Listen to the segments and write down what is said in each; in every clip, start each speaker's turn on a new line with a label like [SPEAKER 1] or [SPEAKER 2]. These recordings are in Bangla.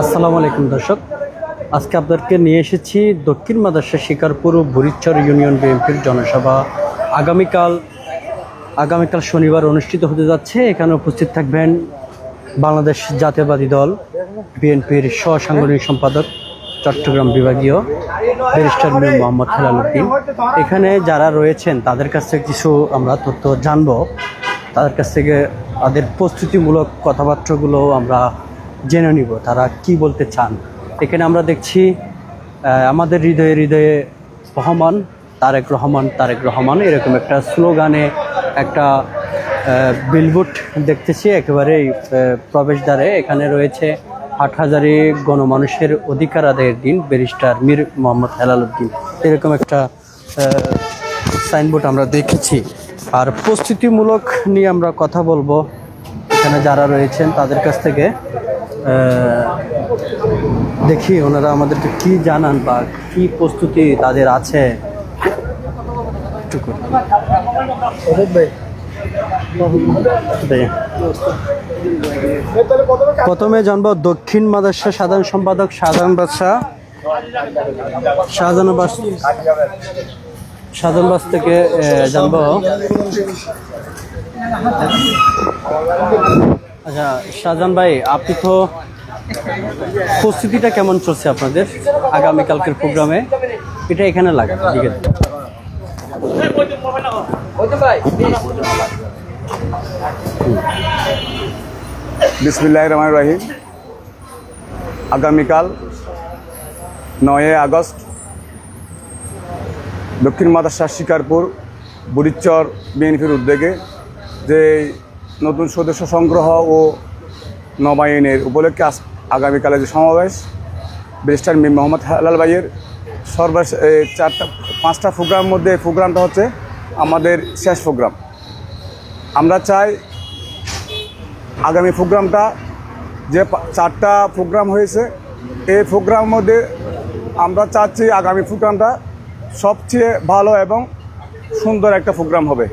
[SPEAKER 1] আসসালামু আলাইকুম দর্শক। আজকে আপনাদেরকে নিয়ে এসেছি দক্ষিণ মাদাসা শিকারপুর ও বুড়িচর ইউনিয়ন বিএনপির জনসভা। আগামীকাল আগামীকাল শনিবার অনুষ্ঠিত হতে যাচ্ছে। এখানে উপস্থিত থাকবেন বাংলাদেশ জাতীয়বাদী দল বিএনপির সহসাংগঠনিক সম্পাদক চট্টগ্রাম বিভাগীয় ব্যারিস্টার মীর মোহাম্মদ হেলাল উদ্দিন। এখানে যারা রয়েছেন, তাদের কাছ থেকে কিছু আমরা তথ্য জানব। তাদের কাছ থেকে তাদের প্রস্তুতিমূলক কথাবার্তাগুলো আমরা জেনে নিব, তারা কি বলতে চান। এখানে আমরা দেখছি আমাদের হৃদয়ে হৃদয়ে রহমান, তারেক রহমান তারেক রহমান, এরকম একটা স্লোগানে একটা বিলবোর্ড দেখতেছি, একেবারেই প্রবেশদ্বারে। এখানে রয়েছে হাটহাজারি গণমানুষের অধিকার আদায়ের দিন, ব্যারিস্টার মীর মোহাম্মদ হেলাল উদ্দিন এরকম একটা সাইনবোর্ড আমরা দেখেছি। আর প্রস্তুতিমূলক নিয়ে আমরা কথা বলব। এখানে যারা রয়েছেন, তাদের কাছ থেকে দেখি ওনারা আমাদেরকে কি জানান বা কি প্রস্তুতি তাদের আছে। প্রথমে জানব দক্ষিণ মাদাসা সাধারণ সম্পাদক সাধারণ বাদশাহ শাহজাহানাবাস শাহজাহানবাস থেকে আহ, জানব। আচ্ছা শাহজাহান ভাই, আপনি তো প্রস্তুতিটা কেমন চলছে আপনাদের আগামীকালকের প্রোগ্রামে? এটা এখানে লাগে ঠিক আছে।
[SPEAKER 2] বিসমিল্লাহ রহমান রাহিম। আগামীকাল নয় আগস্ট দক্ষিণ মাদাসা শিকারপুর বুড়িচর বিএনপির উদ্যোগে যে নতুন সদস্য সংগ্রহ ও নবায়নের উপলক্ষে আগামীকালে যে সমাবেশ, ব্যারিস্টার মীর মোহাম্মদ হালাল ভাইয়ের সর্বশেষ চারটা পাঁচটা প্রোগ্রামের মধ্যে প্রোগ্রামটা হচ্ছে আমাদের শেষ প্রোগ্রাম। আমরা চাই আগামী প্রোগ্রামটা যে চারটা প্রোগ্রাম হয়েছে, এই প্রোগ্রামের মধ্যে আমরা চাচ্ছি আগামী প্রোগ্রামটা সবচেয়ে ভালো এবং সুন্দর একটা প্রোগ্রাম হবে।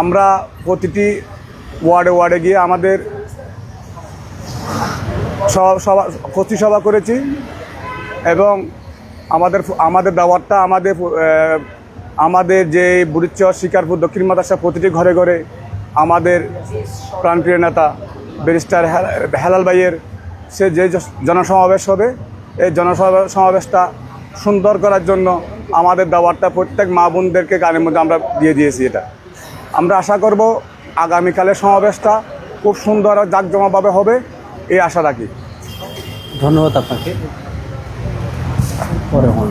[SPEAKER 2] আমরা প্রতিটি ওয়ার্ডে ওয়ার্ডে গিয়ে আমাদের সভা সভা কর্তৃ সভা করেছি এবং আমাদের আমাদের দাওয়াতটা আমাদের আমাদের যে বুড়িচর শিকারপুর দক্ষিণ মাদাসা প্রতিটি ঘরে ঘরে আমাদের প্রাণপ্রিয় নেতা ব্যারিস্টার হেলা- হেলাল ভাইয়ের, সে যে জনসমাবেশ হবে, এই জনসভা সমাবেশটা সুন্দর করার জন্য আমাদের দাওয়াতটা প্রত্যেক মা বোনদেরকে গানের মধ্যে আমরা দিয়ে দিয়েছি এটা। আমরা আশা করব আগামীকালের সমাবেশটা খুব সুন্দর আর জাঁকজমাভাবে হবে এই আশা রাখি।
[SPEAKER 1] ধন্যবাদ আপনাকে। পরে হন।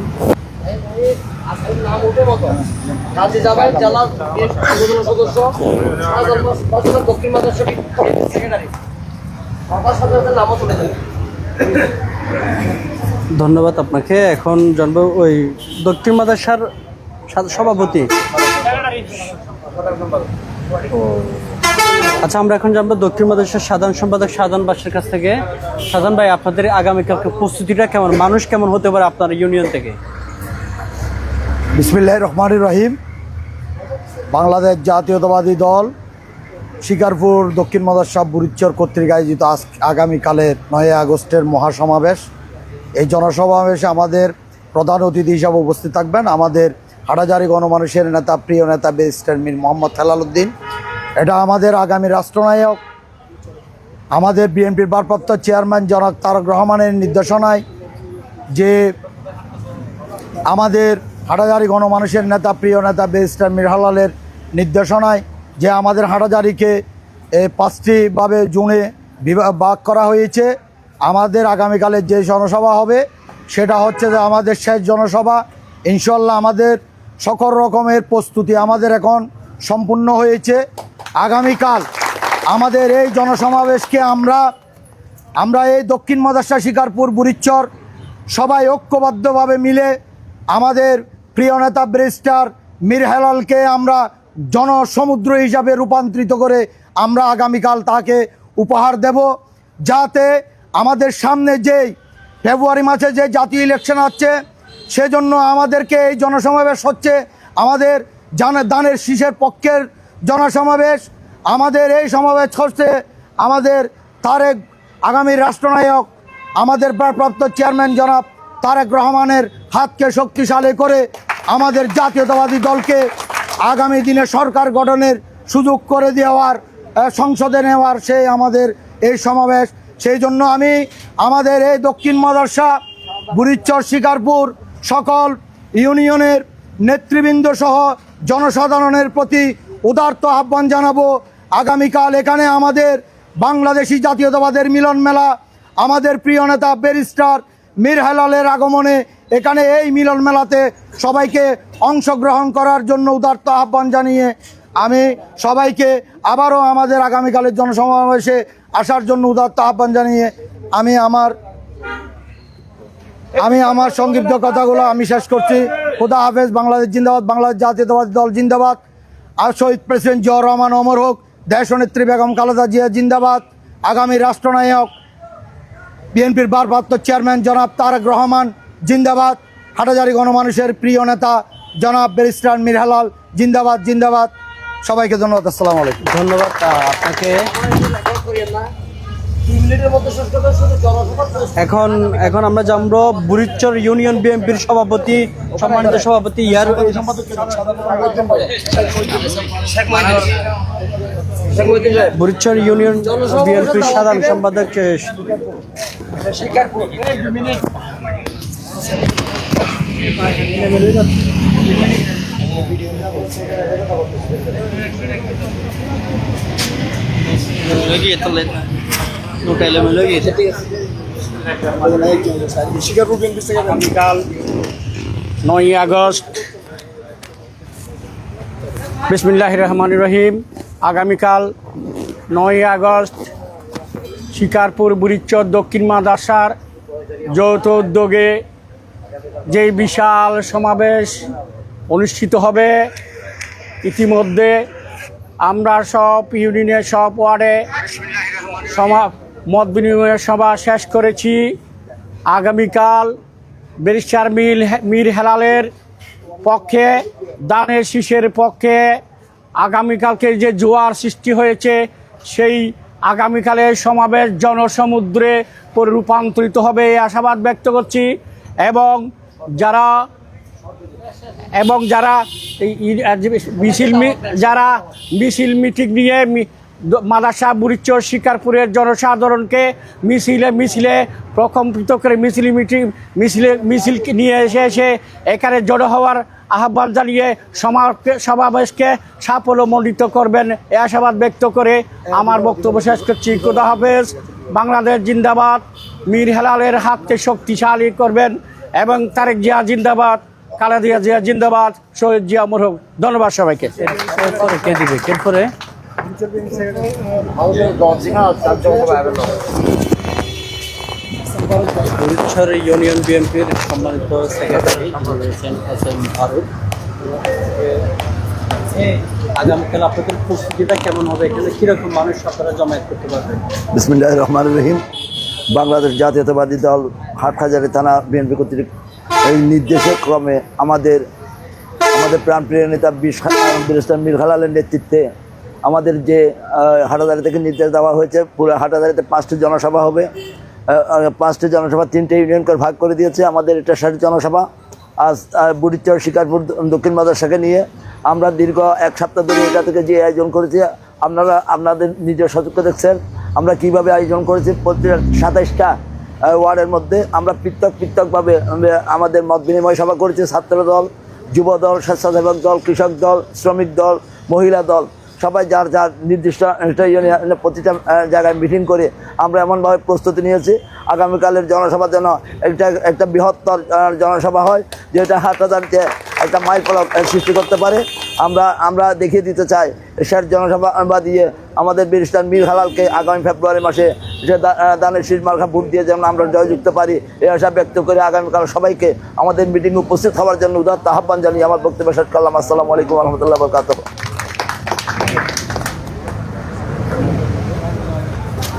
[SPEAKER 1] ধন্যবাদ আপনাকে। এখন জানব ওই দক্ষিণ মাদাসার সভাপতি। ও। আচ্ছা আমরা এখন জানব দক্ষিণ মাদাসার সাধারণ সম্পাদক সাধারণ বাসের কাছ থেকে। সাধারণ ভাই, আপনাদের আগামীকালকে প্রস্তুতিটা কেমন? মানুষ কেমন হতে পারে আপনার ইউনিয়ন থেকে?
[SPEAKER 3] বিসমিল্লাহ রহমান রহিম। বাংলাদেশ জাতীয়তাবাদী দল, শিকারপুর দক্ষিণ মাদাসা বুরিচ্চর কর্তৃক আয়োজিত আজ আগামীকালের নয় আগস্টের মহাসমাবেশ। এই জনসমাবেশে আমাদের প্রধান অতিথি হিসাবে উপস্থিত থাকবেন আমাদের হাটাজারি গণমানুষের নেতা, প্রিয় নেতা বেরিস্টার মীর মোহাম্মদ হেলাল উদ্দিন এটা আমাদের আগামী রাষ্ট্রনায়ক, আমাদের বিএনপির ভারপ্রাপ্ত চেয়ারম্যান জনাব তারক রহমানের নির্দেশনায় যে আমাদের হাটাজারি গণমানুষের নেতা, প্রিয় নেতা বেরিস্টার মীর হালালের নির্দেশনায় যে আমাদের হাটাজারিকে পাঁচটিভাবে জুনে বিভাগ ভাগ করা হয়েছে। আমাদের আগামীকালের যে জনসভা হবে, সেটা হচ্ছে যে আমাদের শেষ জনসভা। ইনশাল্লাহ আমাদের সকল রকমের প্রস্তুতি আমাদের এখন সম্পূর্ণ হয়েছে। আগামীকাল আমাদের এই জনসমাবেশকে আমরা আমরা এই দক্ষিণ মাদাসা শিকারপুর বুরিচ্চর সবাই ঐক্যবদ্ধভাবে মিলে আমাদের প্রিয় নেতা ব্রিস্টার মীর হেলালকে আমরা জনসমুদ্র হিসাবে রূপান্তরিত করে আমরা আগামীকাল তাকে উপহার দেব, যাতে আমাদের সামনে যেই ফেব্রুয়ারি মাসে যে জাতীয় ইলেকশন আছে সেজন্য আমাদেরকে এই জনসমাবেশ হচ্ছে আমাদের দানের শীষের পক্ষের জনসমাবেশ। আমাদের এই সমাবেশ হচ্ছে আমাদের তারেক আগামী রাষ্ট্রনায়ক, আমাদের ভারপ্রাপ্ত চেয়ারম্যান জনাব তারেক রহমানের হাতকে শক্তিশালী করে আমাদের জাতীয়তাবাদী দলকে আগামী দিনে সরকার গঠনের সুযোগ করে দেওয়ার সংসদে নেওয়ার সেই আমাদের এই সমাবেশ। সেই জন্য আমি আমাদের এই দক্ষিণ মাদার্সা বুড়িচ্চর শিকারপুর সকল ইউনিয়নের নেতৃবৃন্দ সহ জনসাধারণের প্রতি উদার্ত আহ্বান জানাব। আগামীকাল এখানে আমাদের বাংলাদেশি জাতীয়তাবাদের মিলন মেলা। আমাদের প্রিয় নেতা ব্যারিস্টার মীর হেলালের আগমনে এখানে এই মিলন মেলাতে সবাইকে অংশগ্রহণ করার জন্য উদার্ত আহ্বান জানিয়ে আমি সবাইকে আবারও আমাদের আগামীকালের জনসমাবেশে আসার জন্য উদার্ত আহ্বান জানিয়ে আমি আমার আমি আমার সংক্ষিপ্ত কথাগুলো আমি শেষ করছি। খুদা হাফেজ, বাংলাদেশ জিন্দাবাদ, বাংলাদেশ জাতীয়তাবাদী দল জিন্দাবাদ। আর শহীদ প্রেসিডেন্ট জিয়া রহমান অমর হোক দেশনেত্রী বেগম খালেদা জিয়া জিন্দাবাদ। আগামী রাষ্ট্রনায়ক, বিএনপির ভারপ্রাপ্ত চেয়ারম্যান জনাব তারেক রহমান জিন্দাবাদ। হাটাজারি গণমানুষের প্রিয় নেতা জনাব ব্যারিস্টার মীর হেলাল জিন্দাবাদ জিন্দাবাদ। সবাইকে ধন্যবাদ, আসসালামু আলাইকুম।
[SPEAKER 1] ধন্যবাদ আপনাকে। এখন এখন আমরা জানব বুড়িচর ইউনিয়ন বিএনপির সভাপতি সম্মানিত সভাপতি ইয়ার বুড়িচর ইউনিয়ন বিএনপির সাধারণ সম্পাদক
[SPEAKER 4] শিকারপুর
[SPEAKER 5] আগামীকাল নয়ই আগস্ট বিসমিল্লাহ রহমান রহিম, আগামীকাল নয়ই আগস্ট শিকারপুর বুড়িচর দক্ষিণ মাদাসার যৌথ উদ্যোগে যে বিশাল সমাবেশ অনুষ্ঠিত হবে, ইতিমধ্যে আমরা সব ইউনিয়নের সব ওয়ার্ডে সমা মত বিনিময়ের সভা শেষ করেছি। আগামীকাল ব্যারিস্টার মিল মীর হেলালের পক্ষে, দানের শীষের পক্ষে আগামীকালকে যে জোয়ার সৃষ্টি হয়েছে, সেই আগামীকালের সমাবেশ জনসমুদ্রে রূপান্তরিত হবে এই আশাবাদ ব্যক্ত করছি এবং যারা এবং যারা মিছিল যারা মিছিল মিটিং নিয়ে মাদাসা বুড়িচর শিকারপুরের জনসাধারণকে মিছিলে মিছিলে প্রকম্পিত করে মিছিল মিটিং মিছিলে মিছিল নিয়ে এসে এসে এখানে জড়ো হওয়ার আহ্বান জানিয়ে সমাজকে সমাবেশকে সাফল্যমণ্ডিত করবেন। এ আশাবাদ ব্যক্ত করে আমার বক্তব্য শেষ করছি। খুদা হাফেজ। বাংলাদেশ জিন্দাবাদ। মীর হেলালের হাতকে শক্তিশালী করবেন এবং তারেক জিয়া জিন্দাবাদ, কালাদিয়া জিয়া জিন্দাবাদ, শহীদ জিয়া মোরহক ধন্যবাদ সবাইকে।
[SPEAKER 1] এরপরে বুড়িচর ইউনিয়ন বিএনপির সম্মানিত সেক্রেটারি রয়েছেন এস এম ফারুক। আগামীকাল আপনাদের প্রস্তুতিটা কেমন হবে এখানে? কীরকম মানুষ আপনারা জমায়েত করতে পারবেন?
[SPEAKER 6] বিসমিল্লাহ রহমান রহিম। বাংলাদেশ জাতীয়তাবাদী দল হাটহাজারি থানা বিএনপি কর্তৃক এই নির্দেশের ক্রমে আমাদের আমাদের প্রাণপ্রিয় নেতা বিশ বিরস্তার মীর খালালের নেতৃত্বে আমাদের যে হাটাদারি থেকে নির্দেশ দেওয়া হয়েছে, পুরো হাটাদারিতে পাঁচটি জনসভা হবে। পাঁচটি জনসভা তিনটে ইউনিয়ন করে ভাগ করে দিয়েছে। আমাদের এটা ষাট জনসভা। আজ বুড়িচর, শিকারপুর, দক্ষিণ মাদ্রাসাকে নিয়ে আমরা দীর্ঘ এক সপ্তাহ ধরে এটা থেকে যে আয়োজন করেছি, আপনারা, আপনাদের নিজের সচক্ষ দেখছেন। আমরা কীভাবে আয়োজন করেছি প্রতি সাতাইশটা ওয়ার্ডের মধ্যে আমরা পৃথক, পৃথকভাবে আমাদের মত বিনিময় সভা করেছি। ছাত্র দল যুব দল স্বেচ্ছাসেবক দল, কৃষক দল, শ্রমিক দল, মহিলা দল। সবাই যার যার নির্দিষ্ট প্রতিটা জায়গায় মিটিং করে আমরা এমনভাবে প্রস্তুতি নিয়েছি। আগামীকালের জনসভা যেন একটা একটা বৃহত্তর জনসভা হয় যেটা হাটাদারিতে একটা মাইল ফলক সৃষ্টি করতে পারে। আমরা আমরা দেখিয়ে দিতে চাই শেষ জনসভা দিয়ে আমাদের ব্যারিস্টার মীর হালালকে আগামী ফেব্রুয়ারি মাসে আহ, দানের শীষ মার্কা ভোট দিয়ে যেন আমরা জয়যুক্ত পারি এই আশা ব্যক্ত করে আগামীকাল সবাইকে আমাদের মিটিংয়ে উপস্থিত হওয়ার জন্য উদাত্ত আহ্বান জানিয়ে আমার বক্তব্য শেষ করলাম। আসসালামু আলাইকুম রহমতুল্লাহ বরকাত
[SPEAKER 1] আমরা এখন যাব বুড়িচর ইউনিয়ন বিএনপির সম্মানিত সভাপতি আহ, মুজাদ্দেল ভাই কালকে আপনারা তো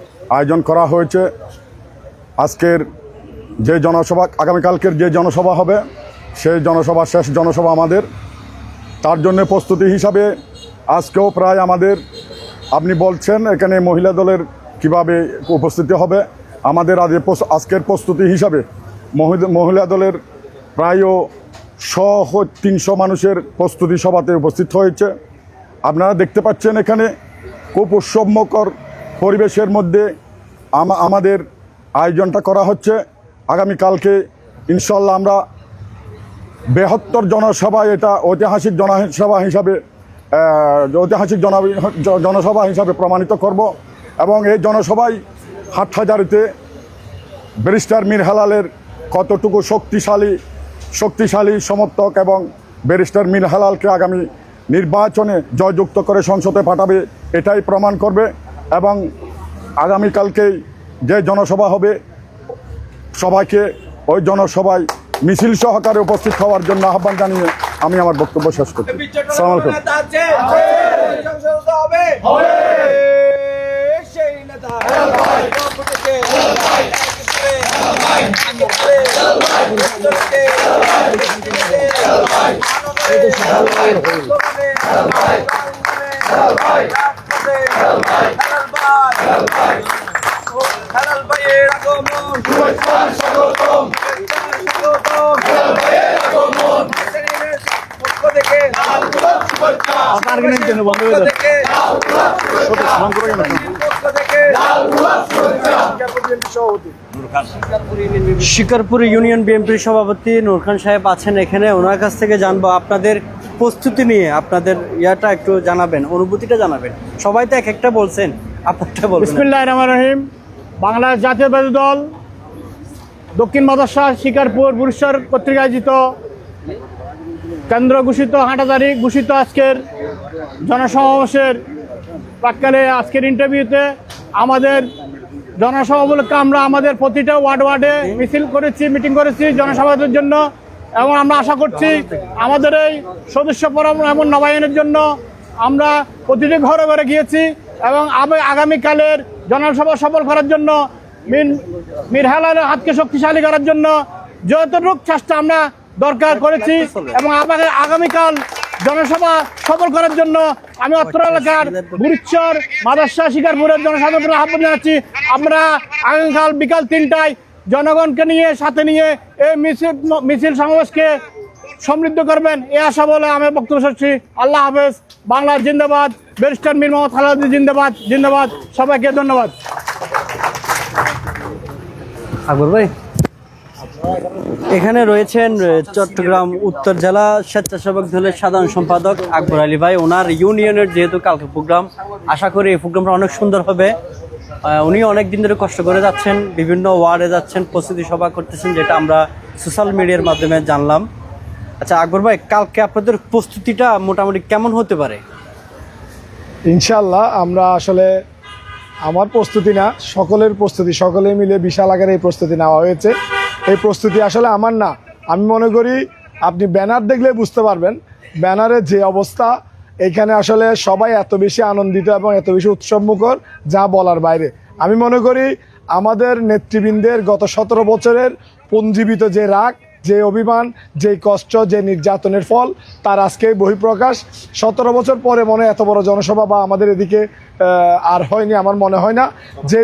[SPEAKER 7] আয়োজন করা হয়েছে। আজকের যে জনসভা, আগামীকালকের যে জনসভা হবে, সেই জনসভা শেষ জনসভা আমাদের। তার জন্য প্রস্তুতি হিসাবে আজকেও প্রায় আমাদের, আপনি বলছেন এখানে মহিলা দলের কীভাবে উপস্থিতি হবে। আমাদের আজ আজকের প্রস্তুতি হিসাবে মহিলা- দলের প্রায়ও শ তিনশো মানুষের প্রস্তুতি সভাতে উপস্থিত হয়েছে। আপনারা দেখতে পাচ্ছেন এখানে খুব উৎসবমুখর পরিবেশের মধ্যে আমাদের আয়োজনটা করা হচ্ছে। আগামীকালকে ইনশাল্লাহ আমরা বৃহত্তর জনসভা, এটা ঐতিহাসিক জনসভা হিসাবে ঐতিহাসিক জন জনসভা হিসাবে প্রমাণিত করব এবং এই জনসভায় হাটহাজারিতে ব্যারিস্টার মীর হেলালের কতটুকু শক্তিশালী শক্তিশালী সমর্থক এবং ব্যারিস্টার মীর হেলালকে আগামী নির্বাচনে জয়যুক্ত করে সংসদে পাঠাবে, এটাই প্রমাণ করবে। এবং আগামীকালকেই যে জনসভা হবে, সবাইকে ওই জনসভায় মিছিল সহকারে উপস্থিত হওয়ার জন্য আহ্বান জানিয়ে আমি আমার বক্তব্য শেষ করছি। সালাম আলাইকুম।
[SPEAKER 1] শিকারপুর ইউনিয়ন বিএনপির সভাপতি নূর খান সাহেব আছেন এখানে। ওনার কাছ থেকে জানব আপনাদের প্রস্তুতি নিয়ে। আপনাদের ইয়াটা একটু জানাবেন, অনুভূতিটা জানাবেন। সবাই তো এক একটা বলছেন। আপনারটা বলবেন।
[SPEAKER 8] বিসমিল্লাহ রহমান রহিম। বাংলাদেশ জাতীয়বাদী দল দক্ষিণ মাদাসা শিকারপুর বুরুশ্বর কর্তৃক আয়োজিত কেন্দ্র ঘোষিত হাঁটাদারি ঘোষিত আজকের জনসমাবেশের প্রাককালে আজকের ইন্টারভিউতে আমাদের জনসভা উপলক্ষে আমরা আমাদের প্রতিটা ওয়ার্ড ওয়ার্ডে মিছিল করেছি মিটিং করেছি জনসভাদের জন্য এবং আমরা আশা করছি আমাদের এই সদস্য পরামর্শ এমন নবায়নের জন্য আমরা প্রতিটি ঘরে ঘরে গিয়েছি। এবং আগামীকালের জনসভা সফল করার জন্য মিন মীর হেলালের হাতকে শক্তিশালী করার জন্য যতটুক চেষ্টা আমরা দরকার করেছি এবং আমাদের আগামীকাল জনসভা সফল করার জন্য আমি অত্র এলাকার বুরিচ্চর মাদাসা শিকারপুরের জনসাধারণের আহ্বান জানাচ্ছি। আমরা আগামীকাল বিকাল তিনটায় জনগণকে নিয়ে, সাথে নিয়ে এই মিছিল মিছিল সমাবেশকে সমৃদ্ধ করবেন। এ আশা বলে আমি বক্তব্য করছি আল্লাহ হাফেজ। বাংলা জিন্দাবাদ। ব্যারিস্টার মীর মোহাম্মদ খালাদি জিন্দাবাদ। জিন্দাবাদ। সবাইকে ধন্যবাদ।
[SPEAKER 1] আকবর ভাই, এখানে রয়েছেন চট্টগ্রাম উত্তর জেলা স্বেচ্ছাসেবক দলের সাধারণ সম্পাদক আকবর আলী ভাই। ওনার ইউনিয়নের যেহেতু কালকে প্রোগ্রাম, আশা করি এই প্রোগ্রামটা অনেক সুন্দর হবে। উনি অনেক দিন ধরে কষ্ট করে যাচ্ছেন, বিভিন্ন ওয়ার্ডে যাচ্ছেন, প্রস্তুতি সভা করতেছেন, যেটা আমরা সোশ্যাল মিডিয়ার মাধ্যমে জানলাম। আচ্ছা আকবর ভাই, কালকে আপনাদের প্রস্তুতিটা মোটামুটি কেমন হতে পারে?
[SPEAKER 4] ইনশাল্লাহ আমরা আসলে আমার প্রস্তুতি না, সকলের প্রস্তুতি, সকলে মিলে বিশাল আকারে এই প্রস্তুতি নেওয়া হয়েছে। এই প্রস্তুতি আসলে আমার না। আমি মনে করি আপনি ব্যানার দেখলে বুঝতে পারবেন ব্যানারের যে অবস্থা, এখানে আসলে সবাই এত বেশি আনন্দিত এবং এত বেশি উৎসবমুখর, যা বলার বাইরে। আমি মনে করি আমাদের নেতৃবৃন্দের গত সতেরো বছরের পুঞ্জীবিত যে রাগ যে অভিমান, যে কষ্ট, যে নির্যাতনের ফল, তার আজকে বহিঃপ্রকাশ। সতেরো বছর পরে মনে এত বড় জনসভা বা আমাদের এদিকে আর হয়নি, আমার মনে হয় না। যে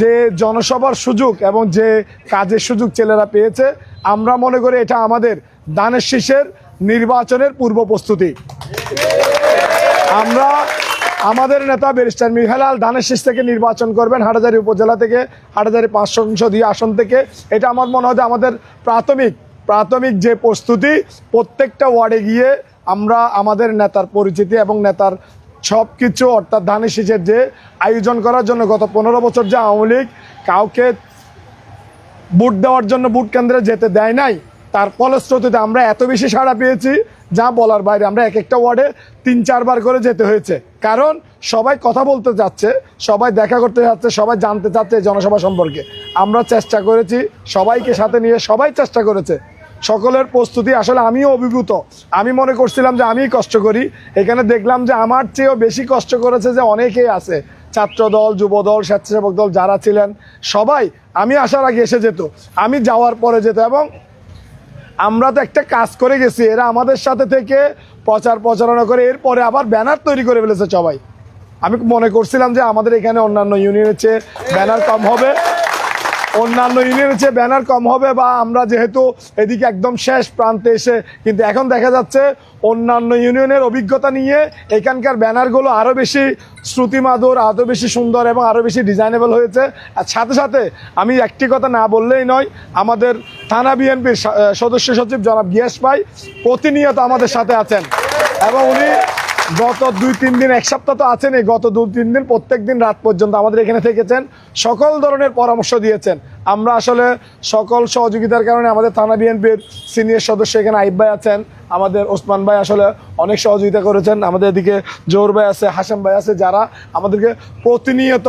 [SPEAKER 4] যে জনসভার সুযোগ এবং যে কাজের সুযোগ ছেলেরা পেয়েছে, আমরা মনে করি এটা আমাদের দানের শীষের নির্বাচনের পূর্ব প্রস্তুতি। আমরা আমাদের নেতা ব্যারিস্টার মিহালাল শীষ থেকে নির্বাচন করবেন হাটাজারি উপজেলা থেকে হাটাজারি পাঁচ সংসদীয় আসন থেকে। এটা আমার মনে হয় আমাদের প্রাথমিক প্রাথমিক যে প্রস্তুতি, প্রত্যেকটা ওয়ার্ডে গিয়ে আমরা আমাদের নেতার পরিচিতি এবং নেতার সব কিছু অর্থাৎ ধানের শীষের যে আয়োজন করার জন্য গত পনেরো বছর যে আওয়ামী লীগ কাউকে ভোট দেওয়ার জন্য ভোট কেন্দ্রে যেতে দেয় নাই তার ফলশ্রুতিতে আমরা এত বেশি সাড়া পেয়েছি, যা বলার বাইরে আমরা এক একটা ওয়ার্ডে তিন, চারবার করে যেতে হয়েছে। কারণ সবাই কথা বলতে যাচ্ছে, সবাই দেখা করতে যাচ্ছে, সবাই জানতে চাচ্ছে জনসভা সম্পর্কে। আমরা চেষ্টা করেছি সবাইকে সাথে নিয়ে সবাই চেষ্টা করেছে। সকলের প্রস্তুতি আসলে আমিও অভিভূত। আমি মনে করছিলাম যে আমিই কষ্ট করি। এখানে দেখলাম যে আমার চেয়েও বেশি কষ্ট করেছে যে অনেকেই আছে। ছাত্র দল যুব দল স্বেচ্ছাসেবক দল যারা ছিলেন, সবাই আমি আসার আগে এসে যেত। আমি যাওয়ার পরে যেত এবং আমরা তো একটা কাজ করে গেছি, এরা আমাদের সাথে থেকে প্রচার প্রচারণা করে, এরপরে আবার ব্যানার তৈরি করে ফেলেছে সবাই। আমি মনে করছিলাম যে আমাদের এখানে অন্যান্য ইউনিয়নের চেয়ে ব্যানার কম হবে। অন্যান্য ইউনিয়নের চেয়ে ব্যানার কম হবে বা আমরা যেহেতু এদিকে একদম শেষ প্রান্তে এসে, কিন্তু এখন দেখা যাচ্ছে অন্যান্য ইউনিয়নের অভিজ্ঞতা নিয়ে এখানকার ব্যানারগুলো আরও বেশি শ্রুতিমাধুর আরও বেশি সুন্দর এবং আরও বেশি ডিজাইনেবল হয়েছে। আর সাথে সাথে আমি একটি কথা না বললেই নয়, আমাদের থানা বিএনপির সদস্য সচিব জনাব গিয়াস ভাই প্রতিনিয়ত আমাদের সাথে আছেন এবং উনি গত দুই, তিন দিন, এক সপ্তাহ তো আছেনই গত দুই তিন দিন, প্রত্যেক দিন রাত পর্যন্ত আমাদের এখানে থেকেছেন, সকল ধরনের পরামর্শ দিয়েছেন। আমরা আসলে সকল সহযোগিতার কারণে আমাদের থানা বিএনপির সিনিয়র সদস্য এখানে আইব ভাই আছেন, আমাদের ওসমান ভাই আসলে অনেক সহযোগিতা করেছেন, আমাদের এদিকে জোর ভাই আছে হাসাম ভাই আছে, যারা আমাদেরকে প্রতিনিয়ত,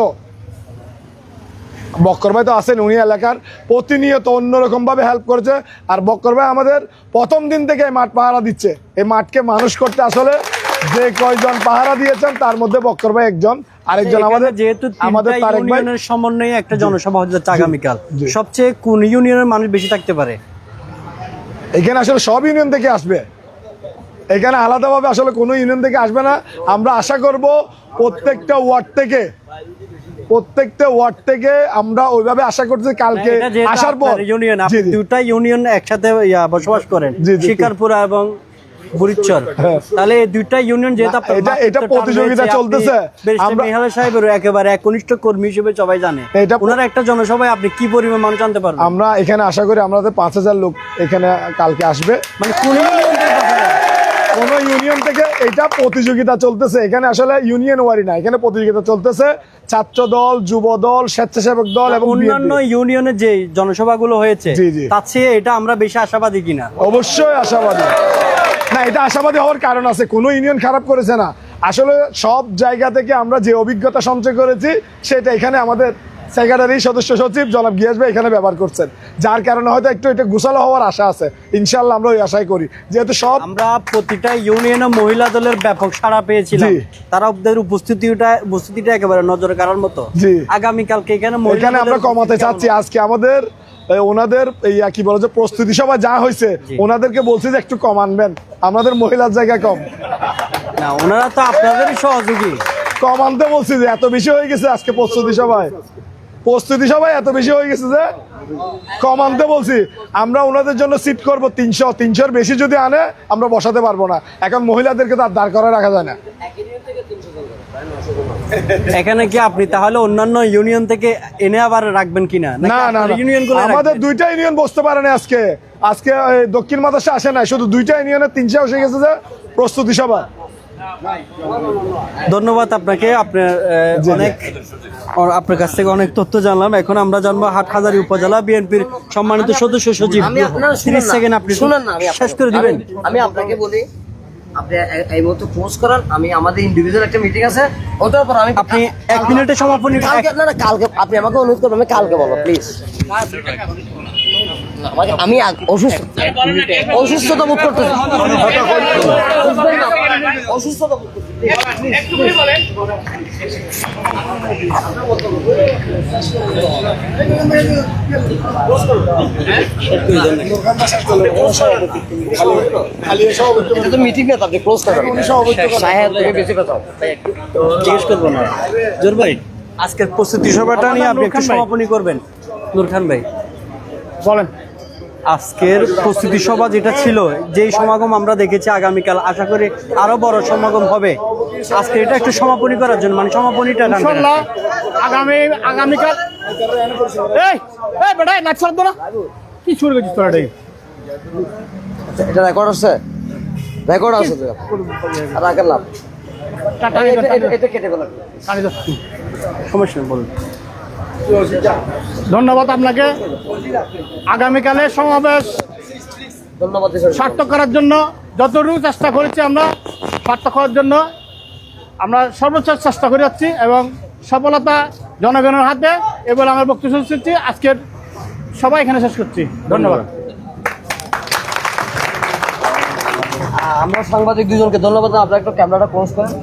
[SPEAKER 4] বক্কর ভাই তো আছেন, উনি এলাকার, প্রতিনিয়ত অন্যরকম ভাবে হেল্প করেছে, আর বক্কর ভাই আমাদের প্রথম দিন থেকে এই মাঠ পাহারা দিচ্ছে। এই মাঠকে মানুষ করতে আসলে যে কয়জন পাহারা দিয়েছেন তার মধ্যে বক্কর ভাই একজন আরেকজন আমাদের
[SPEAKER 1] যেহেতু
[SPEAKER 4] আমাদের তারেক ভাই
[SPEAKER 1] ইউনিয়নের সমন্বয়ে একটা জনসভা হচ্ছে আগামীকাল। সবচেয়ে কোন ইউনিয়নের মানুষ বেশি থাকতে পারে?
[SPEAKER 4] এখানে আসলে সব ইউনিয়ন থেকে আসবে। এখানে আলাদাভাবে আসলে কোনো ইউনিয়ন থেকে আসবে না। আমরা আশা করব প্রত্যেকটা ওয়ার্ড থেকে প্রত্যেকটা ওয়ার্ড থেকে আমরা ওইভাবে আশা করছি কালকে আসার পর
[SPEAKER 1] ইউনিয়ন। দুটা ইউনিয়ন একসাথে বসবাস করেন। শিকারপুরা এবং বুড়িচর
[SPEAKER 4] হ্যাঁ।
[SPEAKER 1] তাহলে এই দুইটা ইউনিয়ন যেহেতু
[SPEAKER 4] এটা- এটা প্রতিযোগিতা চলতেছে। আমরা-
[SPEAKER 1] মিহাল সাহেবের একেবারে একনিষ্ঠ কর্মী হিসেবে সবাই জানে।
[SPEAKER 4] এটা-
[SPEAKER 1] ওনার একটা জনসভায় আপনি কি পরিমাণ মানুষ পারবেন?
[SPEAKER 4] আমরা এখানে আশা করি আমাদের পাঁচ হাজার লোক এখানে কালকে আসবে।
[SPEAKER 1] মানে কোন ইউনিয়ন থেকে
[SPEAKER 4] কোন ইউনিয়ন থেকে এটা প্রতিযোগিতা চলতেছে। এখানে আসলে ইউনিয়ন ওয়ারি না। এখানে প্রতিযোগিতা চলতেছে। ছাত্র দল যুব দল স্বেচ্ছাসেবক দল এবং
[SPEAKER 1] অন্যান্য
[SPEAKER 4] ইউনিয়নের
[SPEAKER 1] ইউনিয়নে যে জনসভাগুলো হয়েছে। তার চেয়ে এটা আমরা বেশি আশাবাদী কিনা?
[SPEAKER 4] অবশ্যই আশাবাদী। না এটা আশাবাদী হওয়ার কারণ আছে কোনো ইউনিয়ন খারাপ করেছে না। আসলে সব জায়গা থেকে আমরা যে অভিজ্ঞতা সঞ্চয় করেছি সেটা এখানে আমাদের সেক্রেটারি সদস্য সচিব জনাব গিয়াস ভাই এখানে ব্যবহার করছেন। যার কারণে হয়তো একটু এটা গুছালো হওয়ার আশা আছে। ইনশাল্লাহ আমরা ওই আশাই করি। যেহেতু সব
[SPEAKER 1] আমরা প্রতিটা ইউনিয়নে মহিলা দলের ব্যাপক সাড়া পেয়েছিলাম। তারা ওদের উপস্থিতিটা উপস্থিতিটা একেবারে নজরে কাড়ার মতো। আগামীকালকে এখানে
[SPEAKER 4] এখানে আমরা কমাতে চাচ্ছি। আজকে আমাদের ওনাদের এই কি বলে যে প্রস্তুতি সভা যা হয়েছে ওনাদেরকে বলছি যে একটু কম আনবেন। আমাদের মহিলার জায়গা কম।
[SPEAKER 1] না ওনারা তো আপনাদেরই সহযোগী।
[SPEAKER 4] কম আনতে বলছি যে এত বেশি হয়ে গেছে আজকে প্রস্তুতি সভায়। প্রস্তুতি সভায় এত বেশি হয়ে গেছে যে কম আনতে বলছি। আমরা ওনাদের জন্য সিট করব তিনশো তিনশোর বেশি যদি আনে আমরা বসাতে পারব না। এখন মহিলাদেরকে তার দাঁড় করা রাখা যায় না।
[SPEAKER 1] এখানে কি আপনি? তাহলে অন্যান্য ইউনিয়ন থেকে এনে আবার রাখবেন কিনা?
[SPEAKER 4] না না।
[SPEAKER 1] ইউনিয়নগুলো
[SPEAKER 4] আমাদের দুইটা ইউনিয়ন বসতে পারে না আজকে। আজকে দক্ষিণ মাদাসে আসে না শুধু দুইটা ইউনিয়নের তিনশো এসে গেছে যে প্রস্তুতি সভা।
[SPEAKER 1] ধন্যবাদ আপনাকে। আপনার অনেক আপনার কাছ থেকে অনেক তথ্য জানলাম। এখন আমরা জানব হাটহাজারী উপজেলা বিএনপির সম্মানিত সদস্য সচিব।
[SPEAKER 9] আমি
[SPEAKER 1] তিরিশ সেকেন্ড আপনি
[SPEAKER 9] শুনেন না আমি
[SPEAKER 1] শেষ করে দিবেন।
[SPEAKER 9] আমি আপনাকে বলি আপনি এই মুহূর্তে পোস্ট করান আমি আমাদের ইন্ডিভিজুয়াল একটা মিটিং আছে ওটার পর আমি
[SPEAKER 1] আপনি এক মিনিটে সমাপনী
[SPEAKER 9] কালকে না না কালকে আপনি আমাকে অনুরোধ করবেন আমি কালকে বলো প্লিজ আমি অসুস্থ। অসুস্থতা বোধ করতেছি। বুঝবেন না? অসুস্থতা বোধ করতেছি। মিটিং না আপনি ক্লোজ করেন বেশি কথা
[SPEAKER 1] জিজ্ঞেস করব না। জোর ভাই। আজকের প্রস্তুতি সভাটা নিয়ে আপনি একটু সমাপনী করবেন। নূর খান ভাই।
[SPEAKER 4] বলেন।
[SPEAKER 1] আজকের প্রস্তুতি সভা যেটা ছিল যেই সমাগম আমরা দেখেছি আগামীকাল আশা করি আরও বড় সমাগম হবে। আজকে এটা একটু সমাপনী করার জন্য মানে সমাপনীটা
[SPEAKER 8] আগামী আগামীকাল এই এই বেটা নাচ করতো না কি শুরু করছিস তোরা
[SPEAKER 9] এটা রেকর্ড আছে? রেকর্ড আছে তো। আর আগে লাভ। এটা এটা- এটা কেটে ফেলা।
[SPEAKER 1] সমস্যা বলুন।
[SPEAKER 8] ধন্যবাদ আপনাকে। আগামীকালে সমাবেশ
[SPEAKER 9] ধন্যবাদ
[SPEAKER 8] সার্থক করার জন্য যতটুকু চেষ্টা করেছি আমরা সার্থক হওয়ার জন্য আমরা সর্বোচ্চ চেষ্টা করে যাচ্ছি এবং সফলতা জনগণের হাতে এবার আমার বক্তব্য শেষ করছি। আজকের সবাই এখানে শেষ করছি। ধন্যবাদ।
[SPEAKER 9] আমরা সাংবাদিক দুজনকে ধন্যবাদ। আপনারা একটু ক্যামেরাটা ক্লোজ করেন।